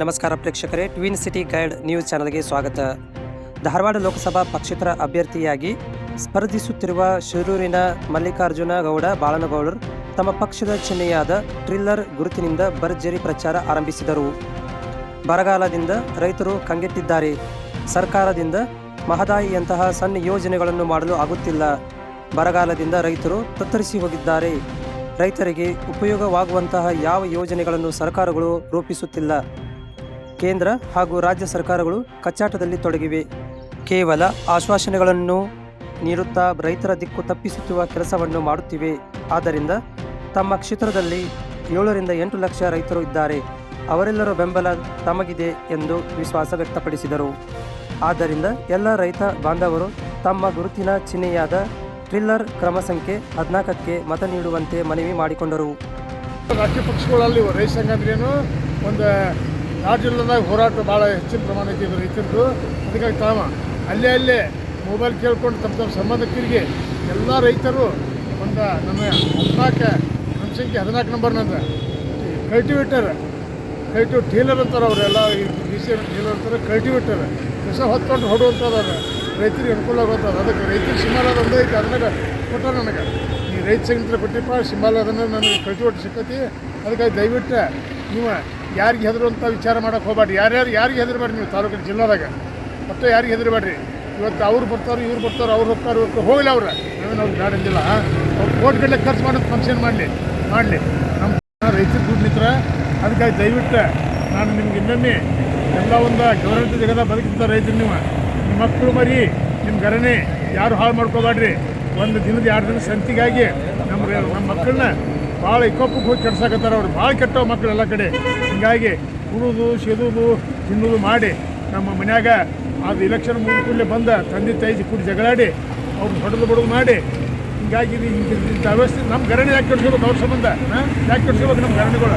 ನಮಸ್ಕಾರ ಪ್ರೇಕ್ಷಕರೇ twin city guide news ಚಾನಲ್ಗೆ ಸ್ವಾಗತ. ಧಾರವಾಡ ಲೋಕಸಭಾ ಪಕ್ಷೇತರ ಅಭ್ಯರ್ಥಿಯಾಗಿ ಸ್ಪರ್ಧಿಸುತ್ತಿರುವ ಶಿರೂರಿನ ಮಲ್ಲಿಕಾರ್ಜುನ ಗೌಡ, ಬಾಳನಗೌಡರು ತಮ್ಮ ಪಕ್ಷದ ಚಿಹ್ನೆಯಾದ ಟ್ರಿಲ್ಲರ್ ಗುರುತಿನಿಂದ ಭರ್ಜರಿ ಪ್ರಚಾರ ಆರಂಭಿಸಿದರು. ಬರಗಾಲದಿಂದ ರೈತರು ಕಂಗೆಟ್ಟಿದ್ದಾರೆ. ಸರ್ಕಾರದಿಂದ ಮಹದಾಯಿಯಂತಹ ಸಣ್ಣ ಯೋಜನೆಗಳನ್ನು ಮಾಡಲು ಆಗುತ್ತಿಲ್ಲ. ಬರಗಾಲದಿಂದ ರೈತರು ತತ್ತರಿಸಿ ಹೋಗಿದ್ದಾರೆ. ರೈತರಿಗೆ ಉಪಯೋಗವಾಗುವಂತಹ ಯಾವ ಯೋಜನೆಗಳನ್ನು ಸರ್ಕಾರಗಳು ರೂಪಿಸುತ್ತಿಲ್ಲ? ಕೇಂದ್ರ ಹಾಗೂ ರಾಜ್ಯ ಸರ್ಕಾರಗಳು ಕಚ್ಚಾಟದಲ್ಲಿ ತೊಡಗಿವೆ. ಕೇವಲ ಆಶ್ವಾಸನೆಗಳನ್ನು ನೀಡುತ್ತಾ ರೈತರ ದಿಕ್ಕು ತಪ್ಪಿಸುತ್ತಿರುವ ಕೆಲಸವನ್ನು ಮಾಡುತ್ತಿವೆ. ಆದ್ದರಿಂದ ತಮ್ಮ ಕ್ಷೇತ್ರದಲ್ಲಿ ಏಳರಿಂದ ಎಂಟು ಲಕ್ಷ ರೈತರು ಇದ್ದಾರೆ. ಅವರೆಲ್ಲರ ಬೆಂಬಲ ತಮಗಿದೆ ಎಂದು ವಿಶ್ವಾಸ ವ್ಯಕ್ತಪಡಿಸಿದರು. ಆದ್ದರಿಂದ ಎಲ್ಲ ರೈತ ಬಾಂಧವರು ತಮ್ಮ ಗುರುತಿನ ಚಿಹ್ನೆಯಾದ ಟ್ರಿಲ್ಲರ್ ಕ್ರಮ ಸಂಖ್ಯೆ ಹದಿನಾಲ್ಕಕ್ಕೆ ಮತ ನೀಡುವಂತೆ ಮನವಿ ಮಾಡಿಕೊಂಡರು. ರಾಜ್ಯ ಪಕ್ಷಗಳಲ್ಲಿ ರೈತ ಸಂಘ ಒಂದು ರಾಜ್ಯದಾಗ ಹೋರಾಟ ಭಾಳ ಹೆಚ್ಚಿನ ಪ್ರಮಾಣಕ್ಕೆ ರೈತರದ್ದು ಅದಕ್ಕಾಗಿ ತಾವ ಅಲ್ಲೇ ಅಲ್ಲೇ ಮೊಬೈಲ್ ಕೇಳ್ಕೊಂಡು ತಮ್ಮ ತಮ್ಮ ಸಂಬಂಧಿಕರಿಗೆ ಎಲ್ಲ ರೈತರು ಒಂದು ನಮ್ಮ ಹದಿನಾಲ್ಕು, ನಮ್ಮ ಸಂಖ್ಯೆ ಹದಿನಾಲ್ಕು ನಂಬರ್ ನಂದು ಕಲ್ಟಿವೇಟರ್ ಕಲ್ಟಿ ಟೀಲರ್ ಅಂತಾರೆ ಅವರೆಲ್ಲ ಈ ಸಿ ಟೀಲರ್ ಅಂತಾರೆ ಕಲ್ಟಿವೇಟರ್ ಕಸ ಹೊತ್ಕೊಂಡು ಹೊಡುವಂಥದ್ದು ರೈತರಿಗೆ ಅನುಕೂಲ ಆಗುವಂಥದ್ದು ಅದಕ್ಕೆ ರೈತರು ಸಿಂಬಲ್ ಒಂದೇ ಐತೆ. ಅದನ್ನಾಗ ಕೊಟ್ಟರೆ ನನಗೆ. ಈ ರೈತ ಸಂಘ ಕೊಟ್ಟಿಪ್ಪ ಸಿಂಬಲ್ ಅದನ್ನು ನನಗೆ ಕಲ್ಟಿವೇಟರ್ ಸಿಕ್ಕತಿ. ಅದಕ್ಕಾಗಿ ದಯವಿಟ್ಟು ನೀವು ಯಾರಿಗೆ ಹೆದರುವಂಥ ವಿಚಾರ ಮಾಡೋಕೆ ಹೋಗ್ಬೇಡ್ರಿ. ಯಾರ್ಯಾರು ಯಾರಿಗೆ ಹೆದರಬೇಡ್ರಿ ನೀವು ತಾಲೂಕಿನ ಜಿಲ್ಲಾದಾಗ? ಮತ್ತು ಯಾರಿಗೆ ಹೆದರಬೇಡ್ರಿ ಇವತ್ತು ಅವ್ರು ಬರ್ತಾರೆ ಇವ್ರು ಬರ್ತಾರೋ ಅವ್ರು ಹೋಗ್ತಾರೆ ಇವ್ರು ಹೋಗಿಲ್ಲ ಅವ್ರು. ನಾವೇನು ಅವ್ರು ಬೇಡಂದಿಲ್ಲ ಅವ್ರು ಕೋಟಿ ಖರ್ಚು ಮಾಡೋದು ಫಂಕ್ಷನ್ ಮಾಡಲಿ ಮಾಡಲಿ. ನಮ್ಮ ರೈತರು ದುಡ್ಡು ಅದಕ್ಕಾಗಿ ದಯವಿಟ್ಟು ನಾನು ನಿಮ್ಗೆ ಇನ್ನೊಮ್ಮೆ ಎಲ್ಲ ಒಂದು ಗೌರವಿತ ಜಗದ ಬದುಕಿಂತ ರೈತರು ನೀವು, ನಿಮ್ಮ ಮಕ್ಕಳು ಮರಿ, ನಿಮ್ಮ ಗರನೆ ಯಾರು ಹಾಳು ಮಾಡ್ಕೋಬೇಡ್ರಿ. ಒಂದು ದಿನದ, ಎರಡು ದಿನ ಸಂತಿಗಾಗಿ ನಮ್ಮ ನಮ್ಮ ಮಕ್ಕಳನ್ನ ಭಾಳ ಇಕ್ಕೊಪ್ಪಕ್ಕೆ ಹೋಗಿ ಕೆಡ್ಸಾಕತ್ತಾರ ಅವ್ರು. ಭಾಳ ಕೆಟ್ಟವು ಮಕ್ಕಳು ಎಲ್ಲ ಕಡೆ. ಹೀಗಾಗಿ ಕುಡಿದು ಸೆದುದು, ತಿನ್ನೋದು ಮಾಡಿ ನಮ್ಮ ಮನ್ಯಾಗ ಅದು ಇಲೆಕ್ಷನ್ ಮುಗಿದ ಬಂದ ತಂದೆ ತಾಯಿ ಕೂಡಿ ಜಗಳಾಡಿ ಅವ್ರು ಹೊಡೆದು ಬಡದು ಮಾಡಿ. ಹೀಗಾಗಿ ಇಂಥ ವ್ಯವಸ್ಥೆ ನಮ್ಮ ಗರಣಿ ಯಾಕೆ ಕೆಡ್ಸ್ಕೋಬೇಕು ಅವ್ರ ಸಂಬಂಧ? ಯಾಕೆ ಕೆಡ್ಸ್ಕೋಬೇಕು ನಮ್ಮ ಗರಣಿಗಳು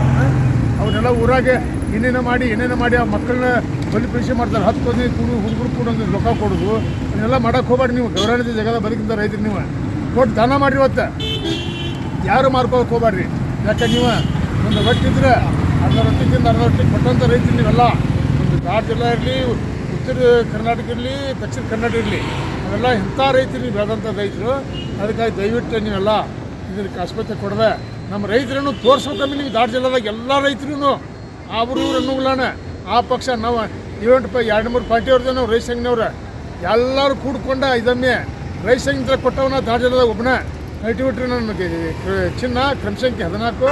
ಅವನ್ನೆಲ್ಲ ಊರಾಗೆ ಏನೇನೋ ಮಾಡಿ ಏನೇನೋ ಮಾಡಿ ಆ ಮಕ್ಕಳನ್ನ ಬಲಿ ಪರೀಕ್ಷೆ ಮಾಡ್ತಾರೆ. ಹತ್ತು ಹದಿನೈದು ಕೂಡು ಹುಡುಗರು ಕೂಡ ಒಂದು ರೊಕ್ಕ ಕೊಡೋದು. ಅದನ್ನೆಲ್ಲ ಮಾಡೋಕೆ ಹೋಗ್ಬೇಡಿ ನೀವು. ಗೌರವದ ಜಗದ ಬದುಕಿಂದ ರೈತರು ನೀವು. ಕೊಟ್ಟು ದಾನ ಮಾಡಿರಿ ಇವತ್ತು. ಯಾರು ಮಾರ್ಕೋಕೆ ಹೋಗ್ಬೇಡ್ರಿ. ಯಾಕೆ ನೀವು? ಒಂದು ರೊಟ್ಟಿದ್ರೆ ಅರ್ಧ ರೊಟ್ಟಿಗಿಂತ ಅರ್ಧ ರೊಟ್ಟಿ ಕೊಟ್ಟಂಥ ರೈತರು ನೀವೆಲ್ಲ. ಒಂದು ಧಾರವಾಡ ಜಿಲ್ಲೆ ಇರಲಿ, ಉತ್ತರ ಕರ್ನಾಟಕ ಇರಲಿ, ದಕ್ಷಿಣ ಕನ್ನಡ ಇರಲಿ, ಅವೆಲ್ಲ ಇಂಥ ರೈತರು ನೀವು ಬೆಳೆದಂಥ ರೈತರು. ಅದಕ್ಕಾಗಿ ದಯವಿಟ್ಟು ನೀವೆಲ್ಲ ಇದಕ್ಕೆ ಆಸ್ಪತ್ರೆ ಕೊಡದೆ ನಮ್ಮ ರೈತರನ್ನು ತೋರಿಸ್ಬೇಕಂದ್ರೆ ನೀವು ಧಾರವಾಡ ಜಿಲ್ಲೆದಾಗ ಎಲ್ಲ ರೈತರು ಅವರು ಇವ್ರು ಅನ್ನೋಂಗಿಲ್ಲಣ ಆ ಪಕ್ಷ ನಾವು ಇವೆಂಟ್ ಪ ಎರಡು ಮೂರು ಪಾರ್ಟಿಯವ್ರದ್ದು ನಾವು ರೈತ ಎಲ್ಲರೂ ಕೂಡ್ಕೊಂಡ ಇದನ್ನೇ ರೈತ ಸಂಘ ಕೊಟ್ಟವನ ಧಾರವಾಡ ಜಿಲ್ಲೆದಾಗ ಒಬ್ಬನ ಕಲ್ಟಿವೇಟ್ರಿ ನನಗೆ ಚಿನ್ನ, ಕ್ರಮ ಸಂಖ್ಯೆ ಹದಿನಾಲ್ಕು.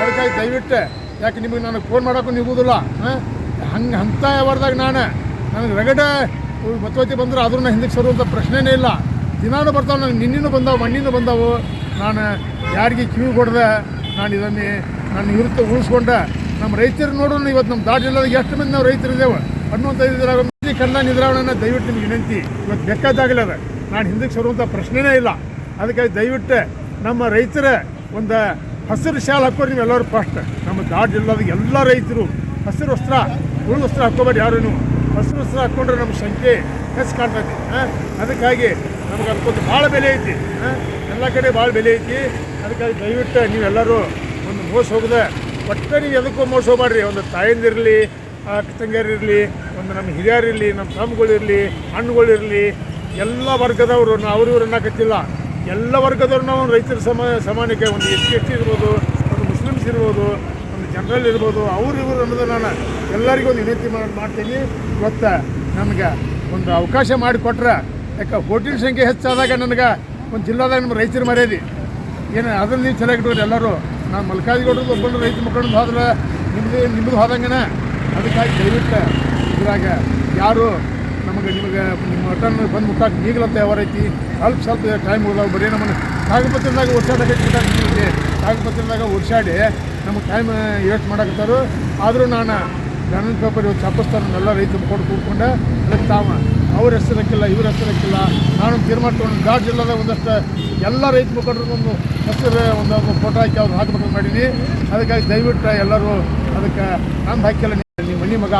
ಅದಕ್ಕಾಗಿ ದಯವಿಟ್ಟು, ಯಾಕೆ ನಿಮಗೆ ನನಗೆ ಫೋನ್ ಮಾಡೋಕ್ಕೂ ನಿಗುವುದಿಲ್ಲ ಹಂಗೆ ಅಂಥ ವ್ಯವಹಾರದಾಗ ನಾನು. ನನಗೆ ರಗಡ ಮತವತಿ ಬಂದರೆ ಆದ್ರೂ ನಾನು ಹಿಂದಕ್ಕೆ ಸರುವಂಥ ಪ್ರಶ್ನೆನೇ ಇಲ್ಲ. ದಿನಾನು ಬರ್ತಾವೆ, ನನಗೆ ನಿನ್ನಿನೂ ಬಂದಾವು ಮಣ್ಣಿನೂ ಬಂದಾವು. ನಾನು ಯಾರಿಗೆ ಕಿವಿ ಕೊಡ್ದೆ? ನಾನು ಇದನ್ನು, ನಾನು ಇರುತ್ತ ಉಳಿಸ್ಕೊಂಡೆ. ನಮ್ಮ ರೈತರು ನೋಡೋಣ ಇವತ್ತು ನಮ್ಮ ಜಿಲ್ಲೆದಾಗ ಎಷ್ಟು ಮಂದಿ ನಾವು ರೈತರು ಇದ್ದೇವೆ? ಹನುಮಂತ ಇದ್ರಾಗ ಕನ್ನಡ ನಿದ್ರಾವಣನ ದಯವಿಟ್ಟು ನಿಮಗೆ ವಿನಂತಿ. ಇವತ್ತು ಬೇಕಾದಾಗಲೇ ನಾನು ಹಿಂದಕ್ಕೆ ಸರುವಂಥ ಪ್ರಶ್ನೆನೇ ಇಲ್ಲ. ಅದಕ್ಕಾಗಿ ದಯವಿಟ್ಟು ನಮ್ಮ ರೈತರ ಒಂದು ಹಸಿರು ಶಾಲ್ ಹಾಕೋರಿ ನೀವು ಎಲ್ಲರೂ ಫಸ್ಟ್ ನಮ್ಮ ದಾಡ್ ಜಿಲ್ಲಾದಾಗ ಎಲ್ಲ ರೈತರು ಹಸಿರು ವಸ್ತ್ರ ಉಳು ವಸ್ತ್ರ ಹಾಕೋಬೇಡಿ ಯಾರು ನೀವು ಹಸಿರು ವಸ್ತ್ರ ಹಾಕ್ಕೊಂಡ್ರೆ ನಮ್ಮ ಸಂಖ್ಯೆ ಹೆಚ್ಚು ಕಾಣ್ತೈತಿ ಹಾಂ ಅದಕ್ಕಾಗಿ ನಮ್ಗೆ ಅದಕ್ಕೊಂದು ಭಾಳ ಬೆಲೆ ಐತಿ ಹಾಂ ಎಲ್ಲ ಕಡೆ ಭಾಳ ಬೆಲೆ ಐತಿ. ಅದಕ್ಕಾಗಿ ದಯವಿಟ್ಟು ನೀವೆಲ್ಲರೂ ಒಂದು ಮೋಸ ಹೋಗದೆ ಒಟ್ಟು ನೀವು ಎದಕ್ಕೂ ಮೋಸ ಹೋಗ್ಬೇಡ್ರಿ. ಒಂದು ತಾಯಂದಿರಲಿ ಅಕ್ಕ ತಂಗಿಯರಿರಲಿ ಒಂದು ನಮ್ಮ ಹಿರಿಯರಿರಲಿ ನಮ್ಮ ತಮ್ಮಗಳಿರಲಿ ಹಣ್ಣುಗಳಿರಲಿ ಎಲ್ಲ ವರ್ಗದವರು ಅವ್ರು ಇವ್ರು ಅನ್ನಕತ್ತಿಲ್ಲ ಎಲ್ಲ ವರ್ಗದವ್ರು ನಾವು ರೈತರ ಸಮ, ಸಮಾನಕ್ಕೆ ಒಂದು ಎಸ್ ಸಿ, ಎಸ್ ಟಿ ಇರ್ಬೋದು, ಒಂದು ಮುಸ್ಲಿಮ್ಸ್ ಇರ್ಬೋದು, ಒಂದು ಜನರಲ್ ಇರ್ಬೋದು, ಅವ್ರು ಇವರು ಅನ್ನೋದು ನಾನು ಎಲ್ಲರಿಗೂ ಒಂದು ವಿನಂತಿ ಮಾಡಿ, ಮಾಡ್ತೀನಿ. ಇವತ್ತು ನಮ್ಗೆ ಒಂದು ಅವಕಾಶ ಮಾಡಿಕೊಟ್ರೆ, ಯಾಕೆ ಹೋಟೆಲ್ ಸಂಖ್ಯೆ ಹೆಚ್ಚಾದಾಗ ನನಗೆ ಒಂದು ಜಿಲ್ಲಾದಾಗ ನಮ್ಮ ರೈತರು ಮರ್ಯಾದೆ. ಏನು ಅದನ್ನು ನೀವು ಚೆನ್ನಾಗಿ ಇಟ್ಕೊರಿ ಎಲ್ಲರೂ. ನಾನು ಮಲ್ಕಾಜಿಗೌಡ್ರದ್ದು ಒಬ್ಬರು ರೈತ ಮಕ್ಕಳದ್ದು ಹೋದ್ರೆ ನಿಮ್ಮದು ನಿಮ್ಮದು ಹೋದಂಗೆನ ಅದಕ್ಕಾಗಿ ದಯವಿಟ್ಟು ಇದ್ರಾಗ ಯಾರು ನಮಗೆ ನಿಮಗೆ ನಿಮ್ಮ ಮಟನ್ ಬಂದು ಮುಟ್ಟಾಕ ಈಗಲಂತ ಯಾವ ರೀತಿ ಸ್ವಲ್ಪ ಸ್ವಲ್ಪ ಟೈಮ್ ಹೋದಾಗ ಬರೀ ನಮ್ಮನ್ನು ಕಾಗಪತ್ರದಾಗ ಓಡ್ಸಾಡಕ್ಕೆ ನಿಮಗೆ ಕಾಗಪತ್ರದಾಗ ಓಡಿಸಾಡಿ ನಮಗೆ ಟೈಮ್ ವೇಸ್ಟ್ ಮಾಡಾಕತ್ತಾರು. ಆದರೂ ನಾನು ಗಣನ ಪೇಪರ್ ಇವತ್ತು ಚಪ್ಪಿಸ್ತಾರೆ ಎಲ್ಲ ರೈತರು ಕೊಟ್ಟು ಕೂತ್ಕೊಂಡೆ, ಅದಕ್ಕೆ ತಾವ ಅವ್ರ ಹೆಸರಕ್ಕಿಲ್ಲ, ಇವ್ರ ಹೆಸರಕ್ಕಿಲ್ಲ. ನಾನು ತೀರ್ಮಾನ ತೊಗೊಂಡು ಘಾಟ್ ಜಿಲ್ಲಾದಾಗ ಒಂದಷ್ಟು ಎಲ್ಲ ರೈತ ಮುಖಂಡರು ಒಂದು ಹೆಸರು, ಒಂದು ಫೋಟೋ ಹಾಕಿ ಅವ್ರು ಹಾಕ್ಬೇಕು ಮಾಡೀನಿ. ಅದಕ್ಕಾಗಿ ದಯವಿಟ್ಟು ಎಲ್ಲರೂ ಅದಕ್ಕೆ ನಂದು ಹಾಕಿಲ್ಲ ನಿಮ್ಮ ಮನೆ ಮಗ.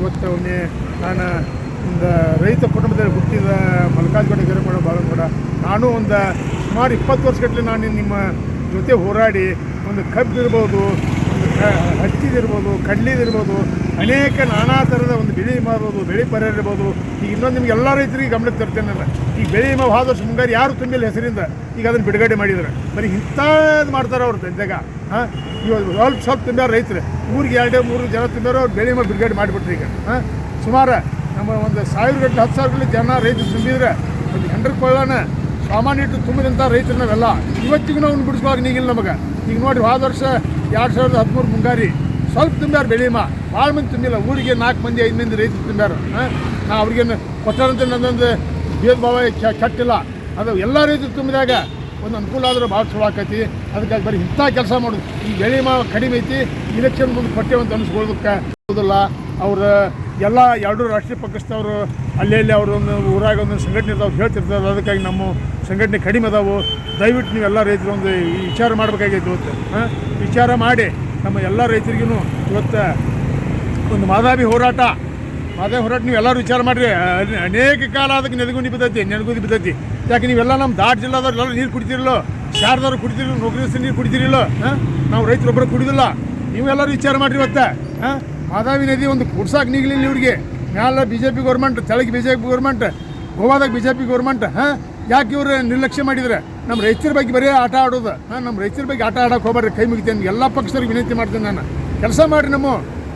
ಇವತ್ತು ಅವನೇ ನಾನು ಒಂದು ರೈತ ಕುಟುಂಬದಲ್ಲಿ ಹುಟ್ಟಿದ ಮಲ್ಲಿಕಾರ್ಜುನ ಗಿರಿಮಣ ಬಾಳಗೌಡ ನಾನು ಒಂದು ಸುಮಾರು ಇಪ್ಪತ್ತು ವರ್ಷಗಟ್ಟಲೆ ನಾನು ನಿಮ್ಮ ಜೊತೆ ಹೋರಾಡಿ ಒಂದು ಕಬ್ಬಿರ್ಬೋದು ಒಂದು ಕ ಹತ್ತಿದಿರ್ಬೋದು ಕಡ್ಲಿದಿರ್ಬೋದು ಅನೇಕ ನಾನಾ ಥರದ ಒಂದು ಬೆಳೆ ಮಾಡ್ಬೋದು ಬೆಳೆ ಪರಿಹಾರ ಇರ್ಬೋದು, ಈಗ ಇನ್ನೊಂದು ನಿಮ್ಗೆ ಎಲ್ಲ ರೈತರಿಗೆ ಗಮನಕ್ಕೆ ತರ್ತೇನೆ ನಾನು. ಈಗ ಬೆಳೆ ವರ್ಷ ಮುಂಗಾರು ಯಾರು ತುಂಬಿಲ್ಲ ಹೆಸರಿಂದ, ಈಗ ಅದನ್ನು ಬಿಡುಗಡೆ ಮಾಡಿದ್ದಾರೆ. ಬರೀ ಇಂಥದ್ದು ಮಾಡ್ತಾರೆ ಅವ್ರು ತಂದಾಗ ಹಾಂ? ಇವಾಗ ಸ್ವಲ್ಪ ಸ್ವಲ್ಪ ತುಂಬ್ಯಾರ ರೈತರು. ಊರಿಗೆ ಎರಡೇ ಮೂರು ಜನ ತುಂಬ್ಯಾರ, ಅವ್ರು ಬೆಳೆ ಬಿಡುಗಡೆ ಮಾಡಿಬಿಟ್ರಿ ಈಗ. ಹಾಂ? ಸುಮಾರು ನಮ್ಮ ಒಂದು ಸಾವಿರ ಗಂಟೆ ಹತ್ತು ಸಾವಿರ ಜನ ರೈತರು ತುಂಬಿದ್ರೆ ಒಂದು ಹೆಂಡ್ರ ಕೊಳ್ಳೋಣ ಸಾಮಾನ್ಯ ಇಟ್ಟು ತುಂಬಿದಂಥ ರೈತರು ನಾವೆಲ್ಲ. ಇವತ್ತಿಗೂ ಅವ್ನು ಬಿಡಿಸ್ಕೊಳಕ್ ನೀಗಿಲ್ಲ ನಮಗೆ. ಈಗ ನೋಡಿ, ಹೋದ ವರ್ಷ ಎರಡು ಸಾವಿರದ ಹದಿಮೂರು ಮುಂಗಾರಿ ಸ್ವಲ್ಪ ತುಂಬ್ಯಾರ ಬೆಳೀಮ. ಭಾಳ ಮಂದಿ ತುಂಬಿಲ್ಲ. ಊರಿಗೆ ನಾಲ್ಕು ಮಂದಿ, ಐದು ಮಂದಿ ರೈತರು ತುಂಬ್ಯಾರ. ನಾ ಅವ್ರಿಗೇನು ಕೊಟ್ಟಾರಂತ ನನ್ನೊಂದು ಭೇದ ಭಾವ ಕೆಟ್ಟಿಲ್ಲ. ಅದು ಎಲ್ಲ ರೈತರು ತುಂಬಿದಾಗ ಒಂದು ಅನುಕೂಲ ಆದರೂ ಭಾಳ ಚಲೋ ಆಕೈತಿ. ಅದಕ್ಕಾಗಿ ಬರೀ ಇಂಥ ಕೆಲಸ ಮಾಡೋದು. ಈ ಬೆಳೆ ಕಡಿಮೆ ಐತಿ. ಇಲೆಕ್ಷನ್ ಮುಂದೆ ಕೊಟ್ಟೇವಂತ ಅನಿಸ್ಕೊಳ್ಳೋದಕ್ಕೆ ಹೌದಲ್ಲ? ಅವ್ರ ಎಲ್ಲ ಎರಡೂ ರಾಷ್ಟ್ರೀಯ ಪಕ್ಷದವರು, ಅಲ್ಲೇ ಅಲ್ಲಿ ಅವರು ಒಂದು ಊರಾಗ ಒಂದು ಸಂಘಟನೆ ಇರ್ತಾವೆ ಹೇಳ್ತಿರ್ತಾರೆ ಅದಕ್ಕಾಗಿ ನಮ್ಮ ಸಂಘಟನೆ ಕಡಿಮೆ ಅದಾವು ದಯವಿಟ್ಟು ನೀವೆಲ್ಲ ರೈತರು ಒಂದು ವಿಚಾರ ಮಾಡಬೇಕಾಗೈತೆ ಇವತ್ತು ವಿಚಾರ ಮಾಡಿ. ನಮ್ಮ ಎಲ್ಲ ರೈತರಿಗೂ ಇವತ್ತು ಒಂದು ಮಾದಾಬಿ ಹೋರಾಟ. ಮಾದಾಬಿ ಹೋರಾಟ ನೀವು ಎಲ್ಲರೂ ವಿಚಾರ ಮಾಡಿರಿ. ಅನೇಕ ಕಾಲ ಅದಕ್ಕೆ ನೆನಗುಂದಿ ಬಿದ್ದೈತಿ ನೆನಗುಂದಿ ಬಿದ್ದೈತಿ. ಯಾಕೆ ನೀವೆಲ್ಲ ನಮ್ಮ ದಾಟ್ ಜಿಲ್ಲಾದವ್ರು, ಎಲ್ಲರೂ ನೀರು ಕುಡಿತಿರಲ್ಲೋ? ಶಾರದವ್ರು ಕುಡಿತಿರಲ್ಲ? ನೌಕರಿ ನೀರು ಕುಡಿತಿರಲ್ಲೋ? ಹಾಂ? ನಾವು ರೈತರೊಬ್ಬರು ಕುಡಿದಿಲ್ಲ. ನೀವೆಲ್ಲರೂ ವಿಚಾರ ಮಾಡಿರಿ ಇವತ್ತು ಮಾದಾವಿ ನದಿ ಒಂದು ಕುಡ್ಸಾಕ್ ನೀಗ್ಲಿಲ್ಲ ಇವ್ರಿಗೆ. ಮ್ಯಾಲ ಬಿ ಜೆ ಪಿ ಗೌರ್ಮೆಂಟ್ ತೆಳಗೆ ಬಿ ಜೆ ಪಿ ಗೌರ್ಮೆಂಟ್ ಗೋವಾದಾಗ ಬಿ ಜೆ ಪಿ ಗೌರ್ಮೆಂಟ್ ಹಾಂ? ಯಾಕೆ ಇವ್ರು ನಿರ್ಲಕ್ಷ್ಯ ಮಾಡಿದ್ರೆ? ನಮ್ಮ ರೈತರ ಬಗ್ಗೆ ಬರೀ ಆಟ ಆಡೋದು. ಹಾಂ ನಮ್ಮ ರೈತರ ಬಗ್ಗೆ ಆಟ ಆಡೋಕೆ ಹೋಗ್ಬಾರ್ರಿ ಕೈ ಮುಗಿತೇನೆ ಎಲ್ಲ ಪಕ್ಷದವ್ರಿಗೆ ವಿನಂತಿ ಮಾಡ್ತೇನೆ ನಾನು. ಕೆಲಸ ಮಾಡಿರಿ ನಮ್ಮ.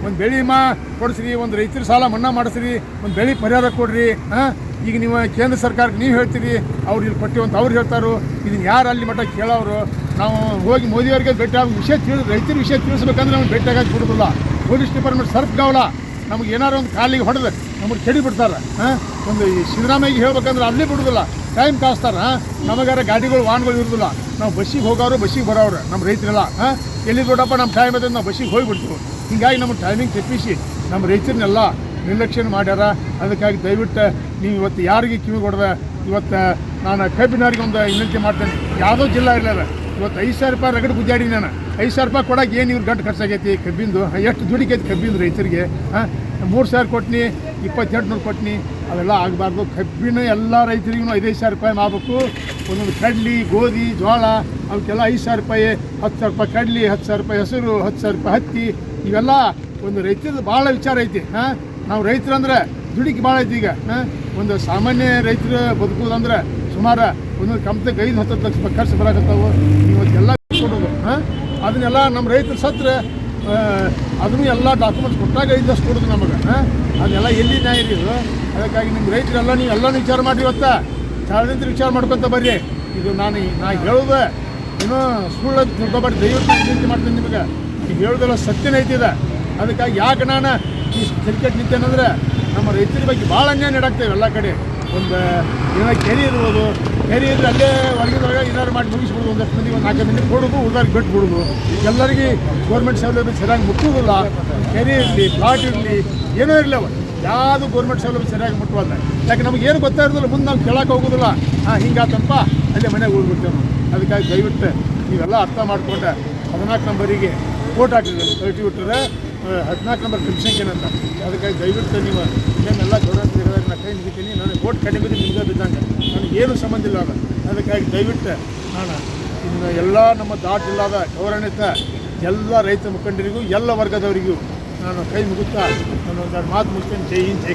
ಒಂದು ಬೆಳೆ ಮಾ ಕೊಡಿಸ್ರಿ, ಒಂದು ರೈತರ ಸಾಲ ಮನ್ನಾ ಮಾಡಿಸ್ರಿ, ಒಂದು ಬೆಳೆ ಪರಿಹಾರ ಕೊಡ್ರಿ, ಹಾಂ? ಈಗ ನೀವು ಕೇಂದ್ರ ಸರ್ಕಾರಕ್ಕೆ ನೀವು ಹೇಳ್ತೀರಿ, ಅವ್ರು ಇಲ್ಲಿ ಕೊಟ್ಟಿವಿ ಅಂತ ಅವ್ರು ಹೇಳ್ತಾರೋ. ಇದನ್ನ ಯಾರು ಅಲ್ಲಿ ಮಟ್ಟ ಕೇಳೋರು? ನಾವು ಹೋಗಿ ಮೋದಿಯವ್ರಿಗೆ ಭೇಟಿ ಆಗಿ ವಿಷಯ ತಿಳಿದು ರೈತರ ವಿಷಯ ತಿಳಿಸ್ಬೇಕಂದ್ರೆ ನಮ್ಗೆ ಭೇಟಿಯಾಗಿ ಬಿಡೋದಿಲ್ಲ ಪೊಲೀಸ್ ಡಿಪಾರ್ಟ್ಮೆಂಟ್ ಸರ್ಫ್ ಗಾವಲ ನಮ್ಗೆ ಏನಾರು ಒಂದು ಕಾಲಿಗೆ ಹೊಡೆದ್ರೆ ನಮಗೆ ಕೆಡಿ ಬಿಡ್ತಾರೆ, ಹಾಂ? ಒಂದು ಈ ಸಿದ್ದರಾಮಯ್ಯ ಹೇಳ್ಬೇಕಂದ್ರೆ ಅಲ್ಲಿ ಬಿಡೋದಿಲ್ಲ. ಟೈಮ್ ಕಾಸ್ತಾರೆ ಹಾಂ? ನಮಗಾರ ಗಾಡಿಗಳು, ವಾಹನಗಳು ಇರೋದಿಲ್ಲ. ನಾವು ಬಸ್ಸಿಗೆ ಹೋಗೋರು, ಬಸ್ಸಿಗೆ ಬರೋರು, ನಮ್ಮ ರೈತರೆಲ್ಲ, ಹಾಂ? ಎಲ್ಲಿ ದೊಡ್ಡಪ್ಪ ನಮ್ಮ ಟೈಮ್ ಅದ ನಾವು ಬಸ್ಸಿಗೆ ಹೋಗಿಬಿಡ್ತೀವಿ. ಹೀಗಾಗಿ ನಮ್ಮ ಟೈಮಿಂಗ್ ತಪ್ಪಿಸಿ ನಮ್ಮ ರೈತರನ್ನೆಲ್ಲ ನಿರ್ಲಕ್ಷ್ಯ ಮಾಡ್ಯಾರ. ಅದಕ್ಕಾಗಿ ದಯವಿಟ್ಟು ನೀವು ಇವತ್ತು ಯಾರಿಗೆ ಕಿವಿ ಕೊಡದೆ ಇವತ್ತು, ನಾನು ಕಬ್ಬಿನವ್ರಿಗೆ ಒಂದು ವಿನಂತಿ ಮಾಡ್ತೇನೆ. ಯಾವುದೋ ಜಿಲ್ಲಾ ಇರಲಿಲ್ಲ ಇವತ್ತು ಐದು ಸಾವಿರ ರೂಪಾಯಿ ರಗಡ್ ಗುದ್ದಾಡಿ ನಾನು. ಐದು ಸಾವಿರ ರೂಪಾಯಿ ಕೊಡೋಕೆ ಏನು ಇವ್ರು ಗಂಟು ಖರ್ಚಾಗೈತಿ? ಕಬ್ಬಿಂದು. ಎಷ್ಟು ದುಡಿಕೈತಿ ಕಬ್ಬಿಂದು ರೈತರಿಗೆ? ಹಾಂ, ಮೂರು ಸಾವಿರ ಕೊಟ್ನಿ ಇಪ್ಪತ್ತೆಂಟು ನೂರು ಕೊಟ್ನಿ, ಅವೆಲ್ಲ ಆಗಬಾರ್ದು. ಕಬ್ಬಿನ ಎಲ್ಲ ರೈತರಿಗೂ ಐದೈದು ಸಾವಿರ ರೂಪಾಯಿ ಮಾಡಬೇಕು ಒಂದೊಂದು ಕಡ್ಲಿ, ಗೋಧಿ ಜೋಳ ಅವಕ್ಕೆಲ್ಲ ಐದು ಸಾವಿರ ರೂಪಾಯಿ, ಹತ್ತು ಸಾವಿರ ರೂಪಾಯಿ ಕಡ್ಲಿ, ಹತ್ತು ಸಾವಿರ ರೂಪಾಯಿ ಹೆಸರು, ಹತ್ತು ಸಾವಿರ ರೂಪಾಯಿ ಹತ್ತಿ, ಇವೆಲ್ಲ ಒಂದು ರೈತರದ್ದು ಭಾಳ ವಿಚಾರ ಐತಿ. ಹಾಂ, ನಾವು ರೈತರಂದ್ರೆ ದುಡಿಕೆ ಭಾಳ ಐತಿ ಈಗ. ಹಾಂ, ಒಂದು ಸಾಮಾನ್ಯ ರೈತರು ಬದುಕೋದಂದ್ರೆ ಸುಮಾರು ಒಂದೊಂದು ಕಂಪ್ನಿಗೆ ಐದು ಹತ್ತು ಲಕ್ಷ ರೂಪಾಯಿ ಖರ್ಚು ಬರಾಕತ್ತಾವು. ಇವತ್ತೆಲ್ಲ ಕೊಡೋದು, ಹಾಂ? ಅದನ್ನೆಲ್ಲ ನಮ್ಮ ರೈತರು ಸತ್ರ ಅದನ್ನು ಎಲ್ಲ ಡಾಕ್ಯುಮೆಂಟ್ಸ್ ಕೊಟ್ಟಾಗ ಐದು ಲಕ್ಷ ಕೊಡೋದು ನಮಗೆ, ಹಾಂ? ಅದೆಲ್ಲ ಎಲ್ಲಿ ನ್ಯಾಯ ಇರೋದು? ಅದಕ್ಕಾಗಿ ನಿಮ್ಮ ರೈತರೆಲ್ಲ ನೀವು ಎಲ್ಲನೂ ವಿಚಾರ ಮಾಡಿ ಇವತ್ತ. ಸಾರ್ವಜನಿಕರು ವಿಚಾರ ಮಾಡ್ಕೊತ ಬರ್ರಿ. ಇದು ನಾನು ನಾ ಹೇಳೋದು ಏನೋ ಸುಳ್ಳು ತಿಳ್ಕೊಬಾರ್ದು ದಯವಿಟ್ಟು ವಿನಂತಿ ಮಾಡ್ತೀನಿ ನಿಮಗೆ. ಈಗ ಹೇಳೋದೆಲ್ಲ ಸತ್ಯನೇ ಐತಿದೆ. ಅದಕ್ಕಾಗಿ ಯಾಕೆ ನಾನು ಈ ಕ್ರಿಕೆಟ್ ನಿಂತೇನಂದ್ರೆ ನಮ್ಮ ರೈತರ ಬಗ್ಗೆ ಭಾಳ ಅನ್ಯಾಯ ನಡಾಕ್ತೇವೆ ಎಲ್ಲ ಕಡೆ. ಒಂದು ಏನೋ ಕೆರೆ ಇರ್ಬೋದು. ಕೆರೆ ಇದ್ರೆ ಅಲ್ಲೇ ಹೊರಗಿದಾಗ ಏನಾದ್ರು ಮಾಡಿ ಮುಗಿಸ್ಬಿಡೋದು. ಒಂದಷ್ಟು ಮಂದಿಗೆ ಒಂದು ನಾಲ್ಕು ಮಂದಿ ಕೊಡೋದು ಉದಾರಿಗೆ ಬಿಟ್ಟು ಬಿಡೋದು ಎಲ್ಲರಿಗೆ ಗೌರ್ಮೆಂಟ್ ಸೌಲಭ್ಯ ಸರಿಯಾಗಿ ಮುಟ್ಟುವುದಿಲ್ಲ. ಕೆರೆ ಇರಲಿ ಪ್ಲಾಟ್ ಇರಲಿ, ಏನೋ ಇರಲಿ ಅವ. ಯಾವುದು ಗೌರ್ಮೆಂಟ್ ಸೌಲಭ್ಯ ಸರಿಯಾಗಿ ಮುಟ್ಟುವಲ್ಲ. ಯಾಕೆ ನಮ್ಗೆ ಏನು ಗೊತ್ತಾ ಇರೋದಿಲ್ಲ. ಮುಂದೆ ನಾವು ಕೇಳಕ್ಕೆ ಹೋಗೋದಿಲ್ಲ. ಹಾಂ ಹಿಂಗಾತಂಪ, ಅಲ್ಲೇ ಮನೆಗೆ ಹೋಗ್ಬಿಡ್ತೇವೆ ಅದಕ್ಕಾಗಿ ದಯವಿಟ್ಟು ನೀವೆಲ್ಲ ಅರ್ಥ ಮಾಡಿಕೊಂಡೆ ಹದಿನಾಲ್ಕು ನಂಬರಿಗೆ ಕೋಟ್ ಹಾಕಿದ್ರೆ ಕಳಿಸಿ ಬಿಟ್ಟರೆ ಹದಿನಾಲ್ಕು ನಂಬರ್ ಕಮಿಷನ್ ಅಂತ ಅದಕ್ಕಾಗಿ ದಯವಿಟ್ಟು ನೀವು ಏನೆಲ್ಲ ಗೌರವ ನಾನು ಕೈ ಮುಗಿತೀನಿ. ನನಗೆ ಓಟ್ ಕಡಿಮೆ ನಿಮಗೆ ಬಿದ್ದಂಗೆ. ಏನು ಸಂಬಂಧ ಇಲ್ಲ ಅದು. ಅದಕ್ಕಾಗಿ ದಯವಿಟ್ಟು ನಾನು ಇನ್ನು ಎಲ್ಲ ನಮ್ಮ ದಾಟ್ ಜಿಲ್ಲಾದ ಗೌರವಾನ್ವಿತ ಎಲ್ಲ ರೈತ ಮುಖಂಡರಿಗೂ, ಎಲ್ಲ ವರ್ಗದವರಿಗೂ ನಾನು ಕೈ ಮುಗುತ್ತಾ ನಾನು ಒಂದೆರಡು ಮಾತು ಮುಗಿಸ್ತೇನೆ. ಜೈ ಹಿಂದ್, ಜೈ.